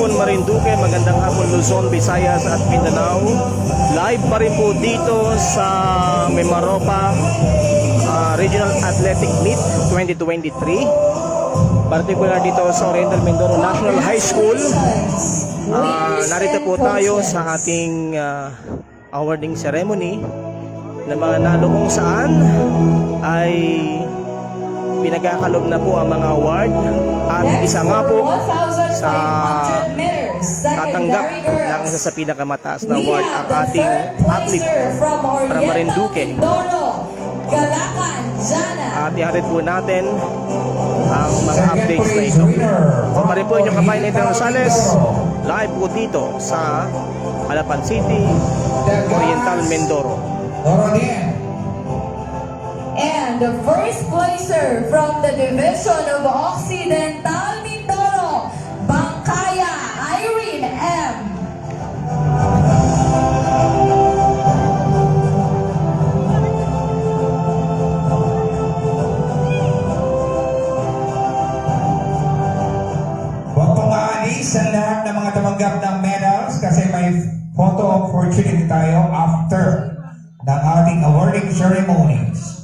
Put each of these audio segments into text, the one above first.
hapon Marinduque, magandang hapon Luzon, Visayas at Mindanao. Live pa rin po dito sa Mimaropa ah, Regional Athletic Meet 2023. Particular dito sa Oriental Mindoro National High School. Ah, narito po tayo sa ating ah, awarding ceremony na mga nalo kung saan ay pinagkakalob na po ang mga award at isa nga po sa tatanggap ng isa sa pinakamataas na award ang ating athlete para Marinduque. At ihatid po natin ang mga updates na ito. O pa rin po inyong kabayan Ethan Rosales, live po dito sa Halapan City, Oriental Mindoro. The first placer from the Division of Occidental Mindoro, Bangkaya Irene M. Aalis sa lahat ng mga tumanggap ng medals kasi may photo opportunity tayo after ng ating awarding ceremonies.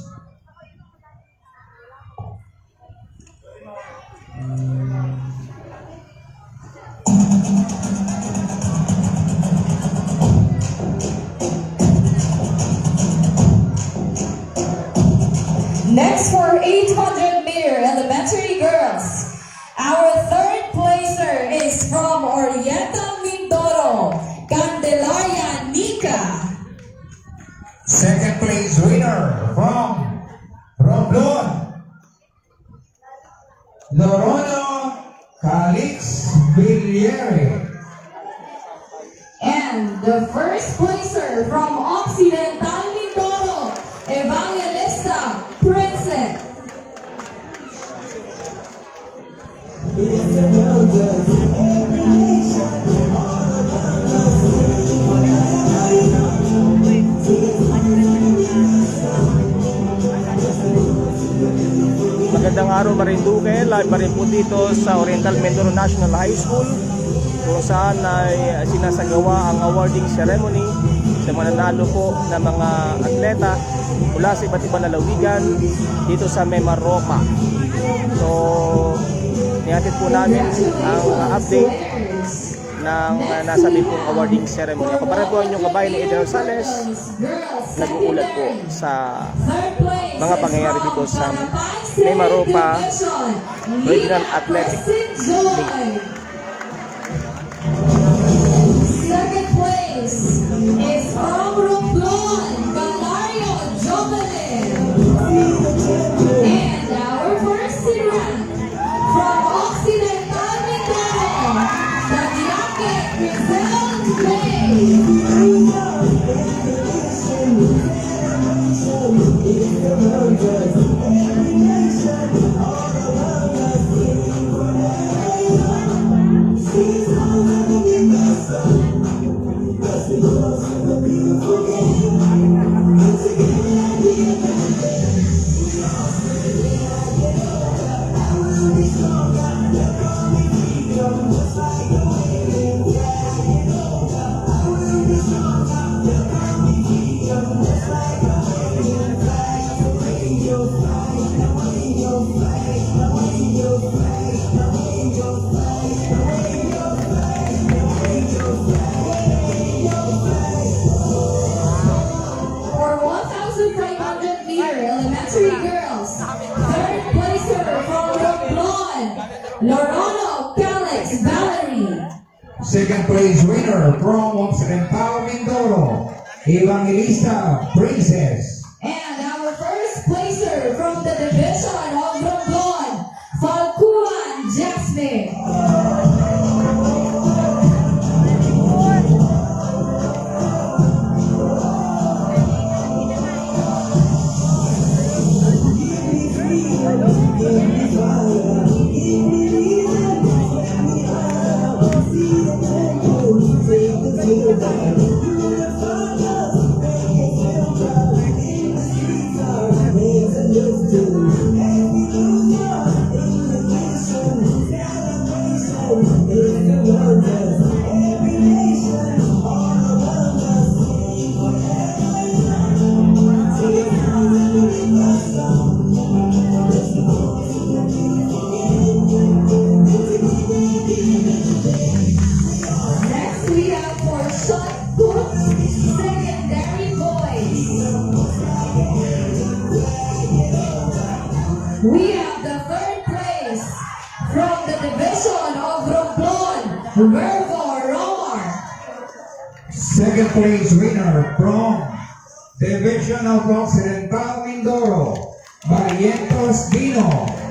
For 800 meter elementary girls, our third placer is from Oriental Mindoro, Candelaria Nika. Second place winner from Romblon, Lorono Calix Villiere. And the first placer from Occidental Magandang araw Marinduque, live pa rin po dito sa Oriental Mindoro National High School kung saan ay sinasagawa ang awarding ceremony sa mga nanalo po ng mga atleta mula sa iba't ibang lalawigan dito sa Memaropa. So, nihatid po namin ang update ng uh, nasabi pong awarding ceremony. Ako para po ang inyong kabayan ni Eden Rosales, nag-uulat po sa mga pangyayari dito sa Memaropa Regional Athletic League. Second place Evangelista Princess. Second place winner from Division of Occidental Mindoro, Barrientos Dino.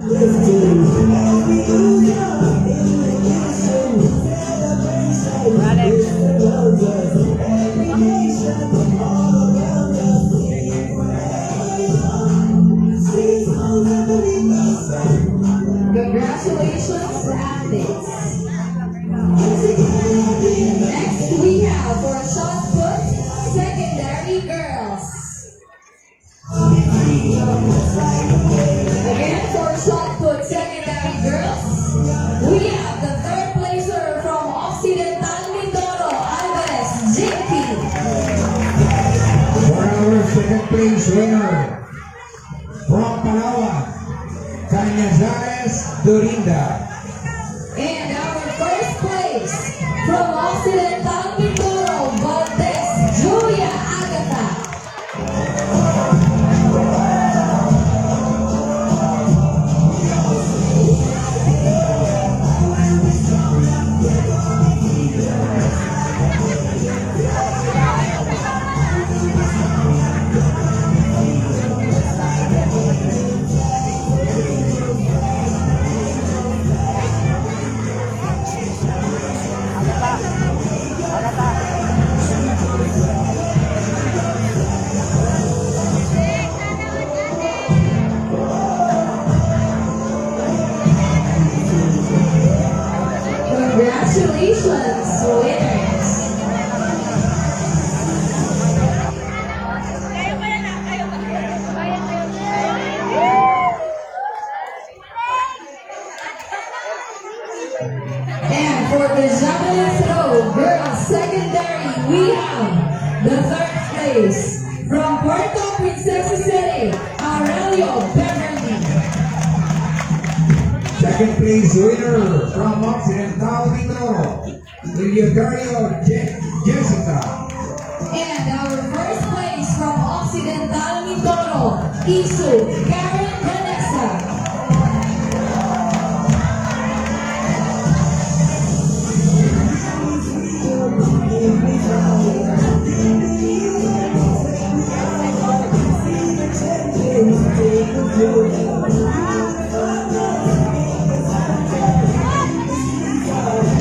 Congratulations, Jessica. And our first place from Occidental Mindoro, Isu, Karen Vanessa.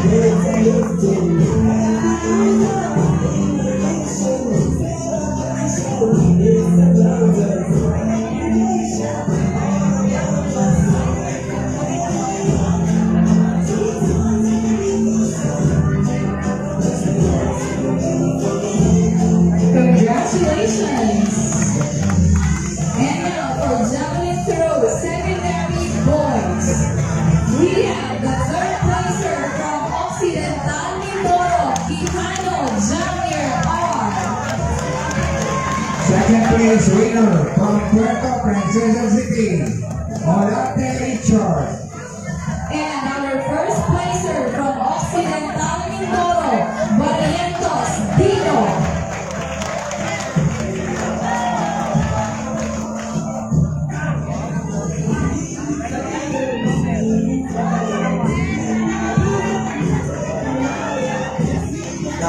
Congratulations!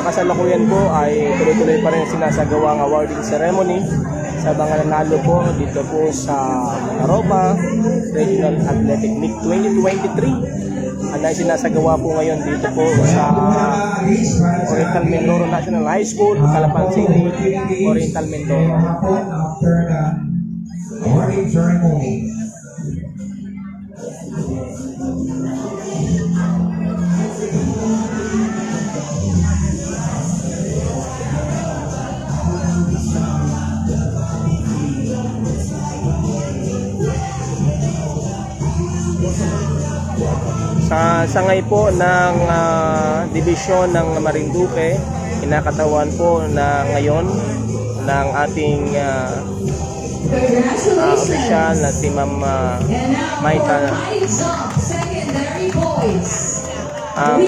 Nakasalukuyan po ay tuloy-tuloy pa rin sinasagawa ang awarding ceremony sa mga nanalo po dito po sa Aropa Regional Athletic Meet 2023. Ang ay sinasagawa po ngayon dito po sa Oriental Mindoro National High School, Calapan City, Oriental Mindoro. Sangay po ng ah, divisyon ng Marinduque, kinakatawan po na ngayon ng ating ah, ah, opisyal na si Ma'am now Maita. Ang,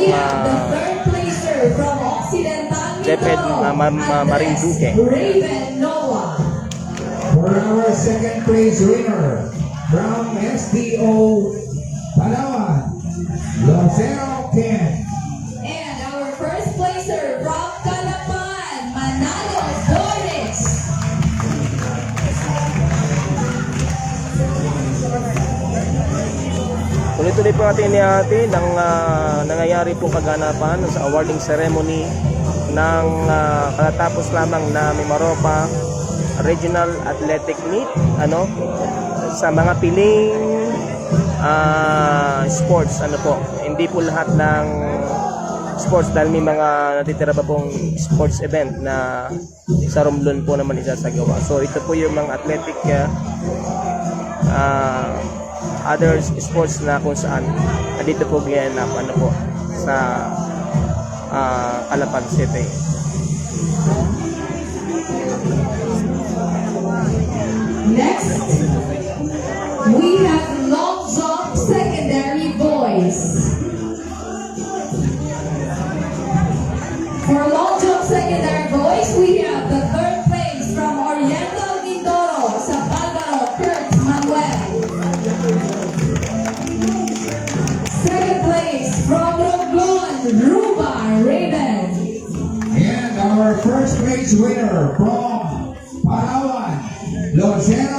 Occidental Deped, Mindoro, ah, Ma- Ma- Andres Marinduque. For our second place winner from SDO Palawan, Lucero Ken. And our first placer from Calapan, Manalo Boris. Tuloy-tuloy po natin ni ng ah, nangyayari pong kaganapan sa awarding ceremony ng ah, katatapos lamang na Mimaropa Regional Athletic Meet ano sa mga piling ah, sports ano po hindi po lahat ng sports dahil may mga natitira pa pong sports event na sa Romblon po naman isasagawa so ito po yung mga athletic ah, other sports na kung saan dito po ginanap ano po sa ah, Calapan City. Next, we have For long jump secondary boys, we have the third place from Oriental Mindoro, sa Palgaro, Kurt Manuel. Second place from Romblon, Ruba Raven. And our first place winner from Palawan, Lucero Ken.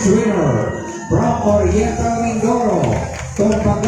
Place winner from Oriental Mindoro, Tompagahan,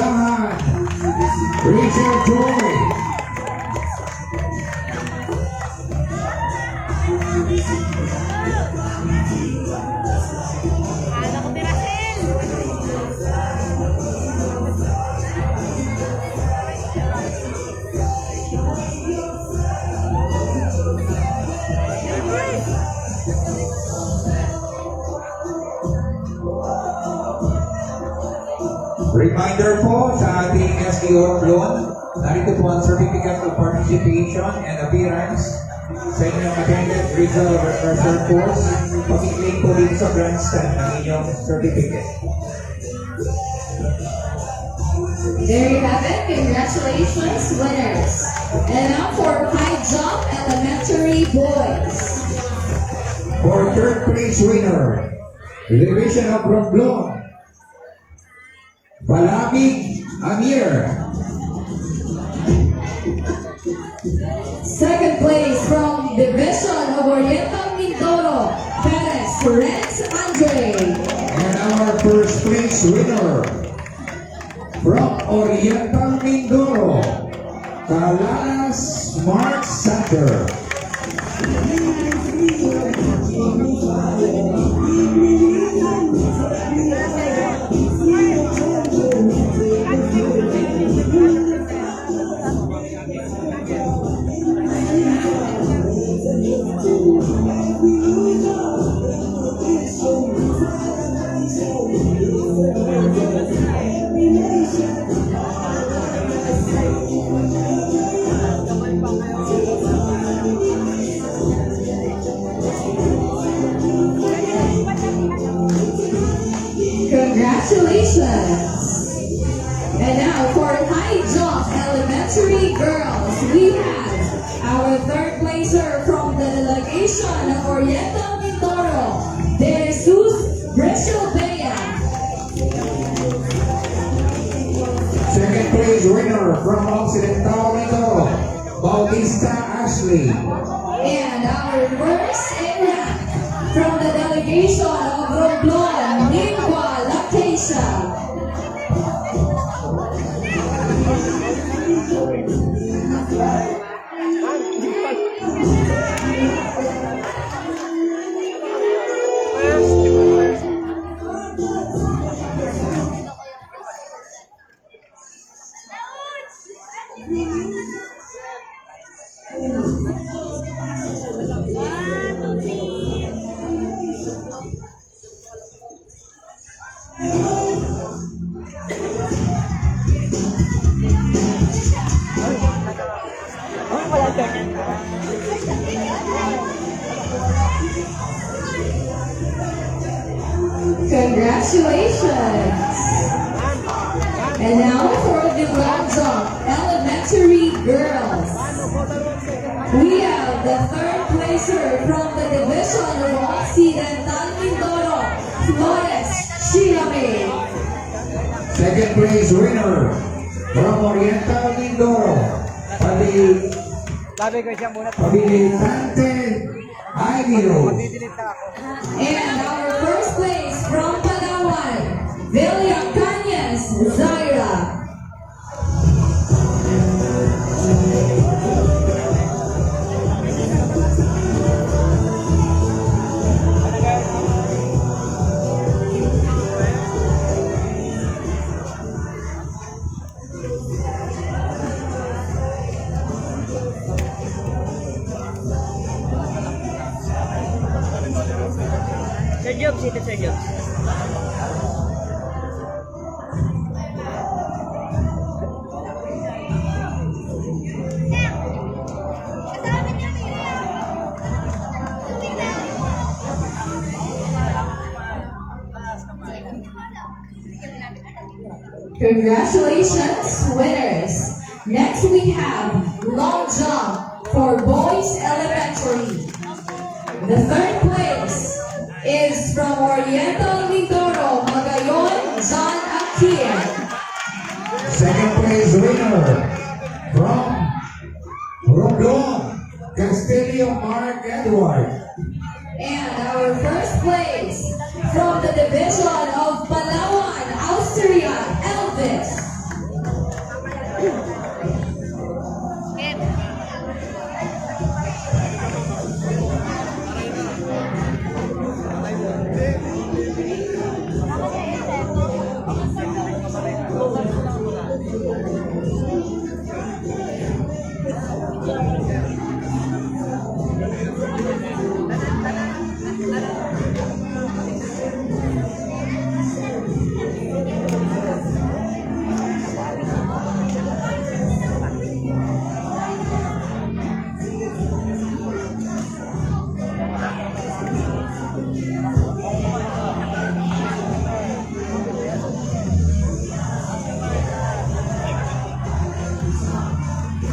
Reminder po sa ating SDO loan, narito po ang Certificate of Participation and Appearance sa inyong attended regional rehearsal course. Pag-claim po dito sa grandstand ng inyong certificate. There you have it. Congratulations, winners. And now for high jump elementary boys. For third place winner, Division of Romblon, Palamig Amir. Second place from Division of Oriental Mindoro, Perez Renz Andre. And our first place winner from Oriental Mindoro, Calanas Mark Sander. from Occidental Mindoro, Bautista Ashley. And our first in rank from the delegation of Romblon, Lingua Lactasia. Congratulations! And now for the Longzong Elementary Girls. We have the third placer from the division of Occidental Mindoro, Flores Shirame. Second place winner from Oriental Mindoro, Pabili, Sabi ko. Pabilitante Aguilo. And our first place from Palawan, Villa Cañas, Congratulations, winners. Next we have long jump our first place from the division of Palawan, Austria,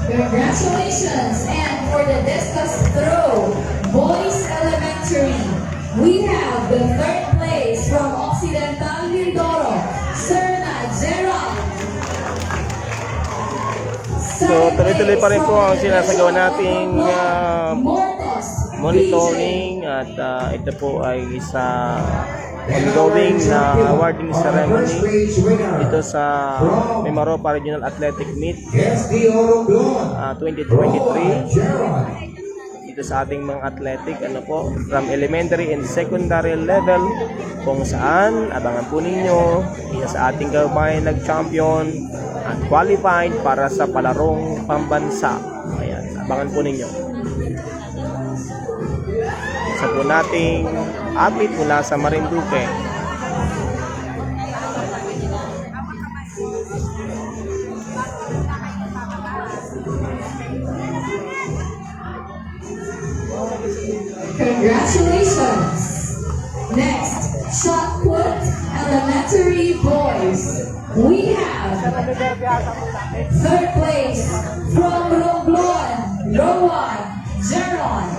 Congratulations! And for the discus throw, boys elementary, we have the third place from Occidental Mindoro, Serna Gerald. So, tuloy-tuloy pa rin po ang sinasagawa nating Mortos, monitoring at ah, ito po ay sa ongoing na awarding ceremony dito sa Mimaropa Regional Athletic Meet. Ron 2023 Gerald. dito sa ating mga athletic ano po from elementary and secondary level kung saan abangan po ninyo isa sa ating kababayan nag-champion at qualified para sa palarong pambansa. Ayan abangan po ninyo isa po nating athlete mula sa Marinduque Congratulations! Next, shot put elementary boys. We have third place from Romblon, Rowan, Jeron.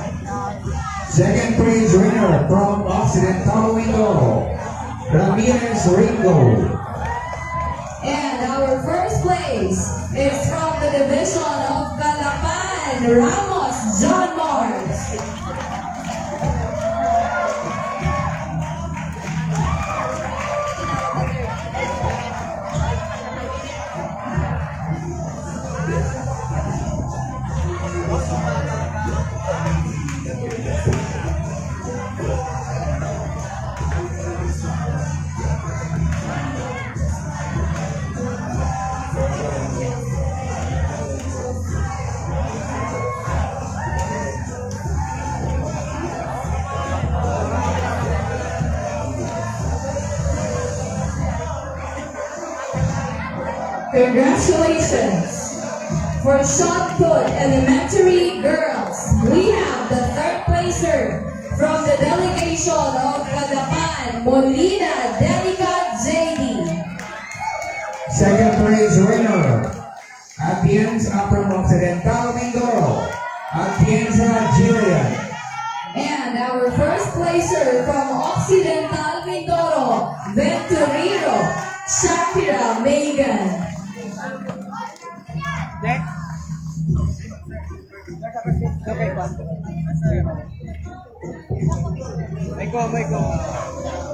Second place winner from Occidental Mindoro, Ramirez Ringo. And our first place is from the division of Calapan, Ramos John Mars. Congratulations! For shot put elementary girls, we have the third placer from the delegation of Calapan, Molina Delica JD. Second place winner, Atienza from Occidental Mindoro, Atienza Jillian. And our first placer from Occidental Mindoro, Venturino, Shakira Megan. Lilian,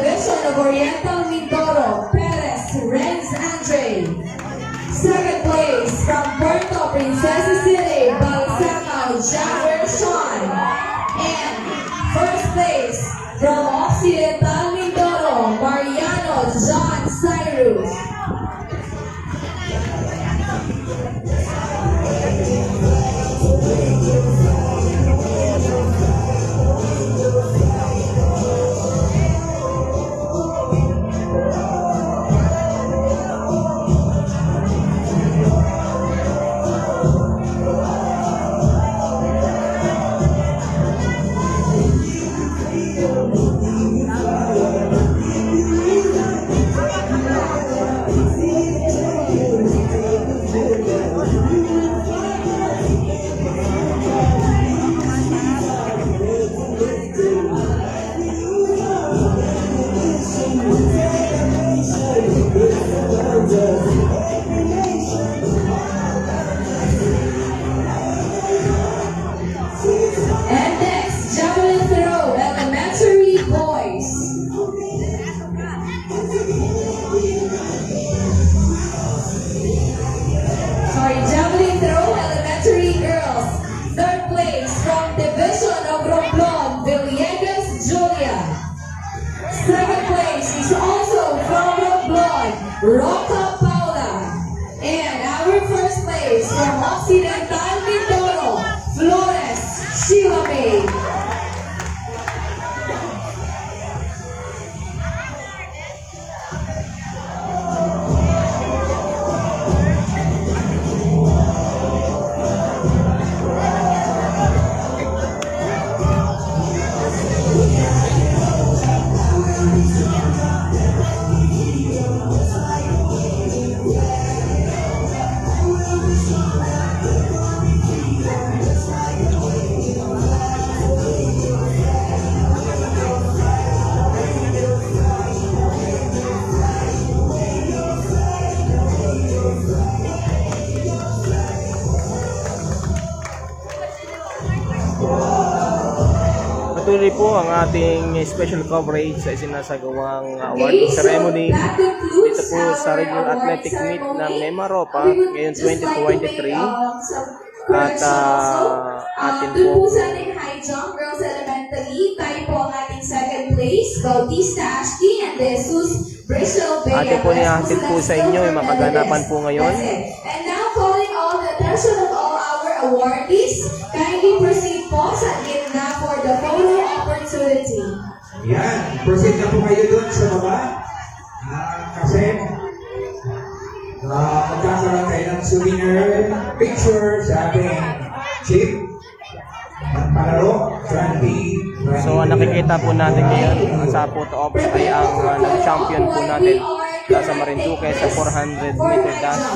division of Oriental Mindoro, Perez Renz Andre. Second place from Puerto Princesa City, special coverage sa isinasagawang awarding ceremony dito po sa Regional Athletic Meet ng would ngayon just like to 2023. make, um, some At ah, also. atin Um, po jump girls elementary, tayo po ang ating second place, Bautista Ashki and Jesus Bristol Bay. Atin po nihahatid po sa inyo yung mga kaganapan po ngayon. And now calling all the attention of all our awardees. Kindly proceed po sa gitna for the photo opportunity. Yan, proceed na po kayo dun sa baba. Ah, kasi ah, magkakaroon tayo ng souvenir picture sa ating chief ng palaro, Randy. So ang nakikita po natin ngayon sa photo ops ay ang uh, nag-champion po natin mula sa Marinduque sa 400 meter dash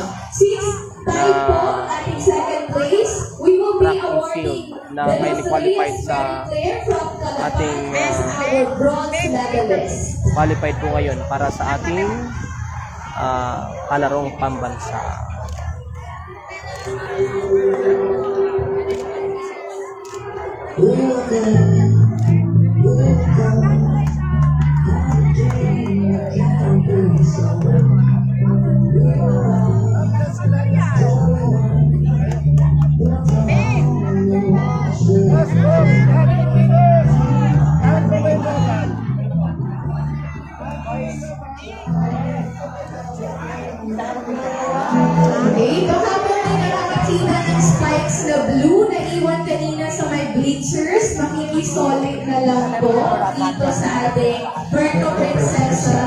Since tayo po ang ating second place, we will be track and awarding field na the may qualified sa ating, uh, qualified po ngayon para sa ating uh, kalarong pambansa. Okay, bleachers. Makikisolid na lang po dito sa ating Berto Princesa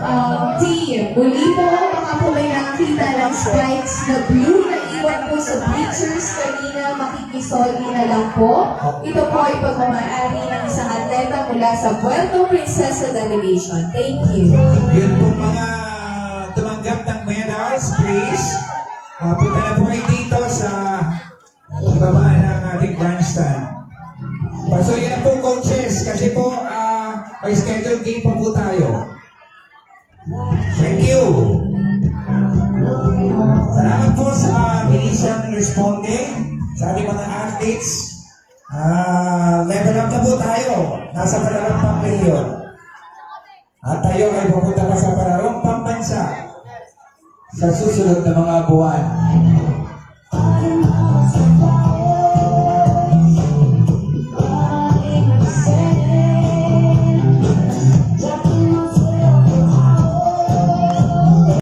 um, team. Muli po, baka po may nakakita ng spikes na blue na iwan po sa bleachers kanina. Makikisolid na lang po. Ito po ay pagmamahari ng isang atleta mula sa Puerto Princesa Delegation. Thank you. Yun po mga tumanggap ng medals, please. Uh, punta na po kayo dito sa baba ng ating grandstand. So yun na po coaches, kasi po ah, may schedule game pa po tayo. Thank you. Salamat po sa bilisang responding sa ating mga athletes. Ah, level up na po tayo. Nasa palalampang ngayon. At tayo ay pupunta pa sa pararong pambansa sa susunod na mga buwan.